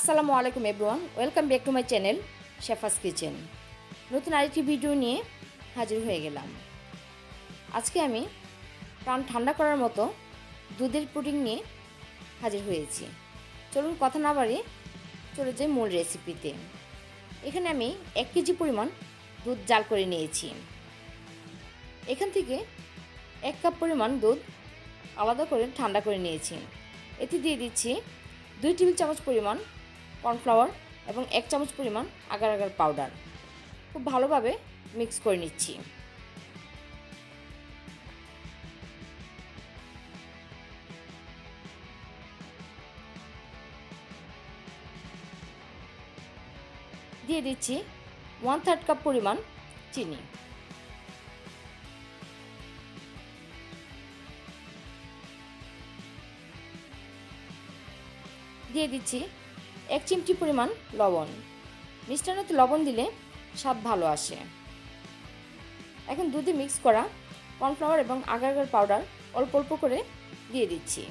আসসালামু আলাইকুম everyone welcome back to my channel Shefa's kitchen নতুন আরেকটি ভিডিও নিয়ে হাজির হয়ে গেলাম। আজকে আমি প্রাণ ঠান্ডা করার মতো দুধের পুডিং নিয়ে হাজির হয়েছি। চলুন কথা না বাড়ি চলে যাই মূল রেসিপিতে এখানে আমি এক কেজি পরিমাণ দুধ জাল করে নিয়েছি। এখান থেকে এক কাপ পরিমাণ দুধ আলাদা করে ঠান্ডা করে নিয়েছি। এতে দিয়ে দিচ্ছি দুই টেবিল চামচ পরিমাণ কর্নফ্লাওয়ার এবং এক চামচ পরিমাণ আগার আগার পাউডার। খুব ভালোভাবে মিক্স করে নিচ্ছি। দিয়ে দিচ্ছি ওয়ান থার্ড কাপ পরিমাণ চিনি। দিয়ে দিচ্ছি এক চিমটি পরিমাণ লবণ। মিষ্টান্নতে লবণ দিলে স্বাদ ভালো আসে। এখন দুধে মিক্স করা কর্নফ্লাওয়ার এবং আগার আগার পাউডার অল্প অল্প করে দিয়ে দিচ্ছি।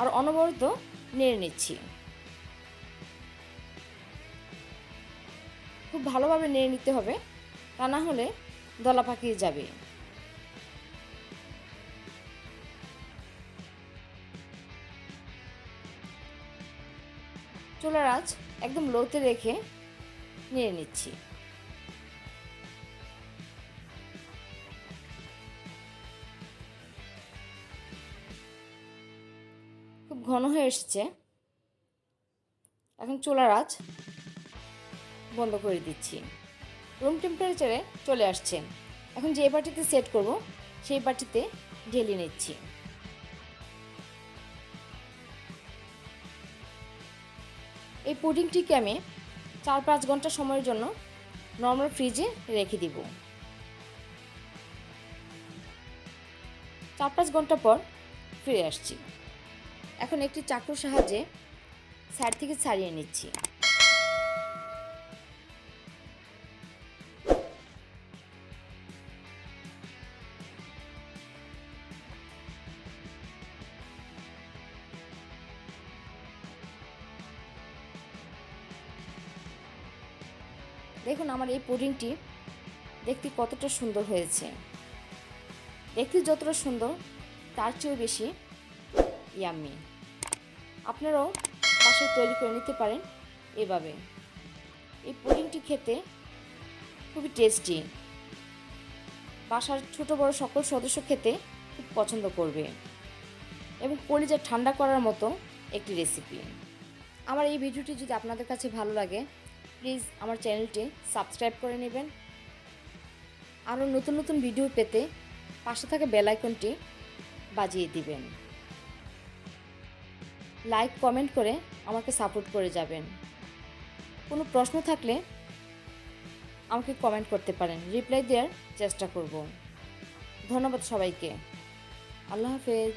আর অনবরত নেড়ে নিচ্ছি। খুব ভালোভাবে নেড়ে নিতে হবে, তা না হলে দলা পাকিয়ে যাবে। চুলার আঁচ একদম লোতে রেখে নিয়ে নিচ্ছি। খুব ঘন হয়ে এসছে। এখন চুলার আঁচ বন্ধ করে দিচ্ছি। রুম টেম্পারেচারে চলে আসছে। এখন যে বাটিতে সেট করব, সেই বাটিতে ঢেলে নিচ্ছি। এই পুডিংটিকে আমি চার পাঁচ ঘণ্টা সময়ের জন্য নর্মাল ফ্রিজে রেখে দিব। চার পাঁচ ঘণ্টা পর ফিরে আসছি। এখন একটি চাকুর সাহায্যে সাইড থেকে ছাড়িয়ে নিচ্ছি। দেখুন আমার এই পুডিংটি দেখতে কতটা সুন্দর হয়েছে। দেখতে যতটা সুন্দর, তার চেয়েও বেশি ইয়াম্মি আপনারাও পাশে তৈরি করে নিতে পারেন এভাবে। এই পুডিংটি খেতে খুবই টেস্টি বাসার ছোট বড় সকল সদস্য খেতে খুব পছন্দ করবে। এবং কলিজা ঠান্ডা করার মতো একটি রেসিপি আমার এই ভিডিওটি যদি আপনাদের কাছে ভালো লাগে প্লিজ আমার চ্যানেলটি সাবস্ক্রাইব করে নেবেন। আরও নতুন নতুন ভিডিও পেতে পাশে থাকা বেল আইকনটি বাজিয়ে দিবেন। লাইক, কমেন্ট করে আমাকে সাপোর্ট করে যাবেন। কোনো প্রশ্ন থাকলে আমাকে কমেন্ট করতে পারেন। রিপ্লাই দেওয়ার চেষ্টা করব। ধন্যবাদ সবাইকে। আল্লাহ হাফেজ।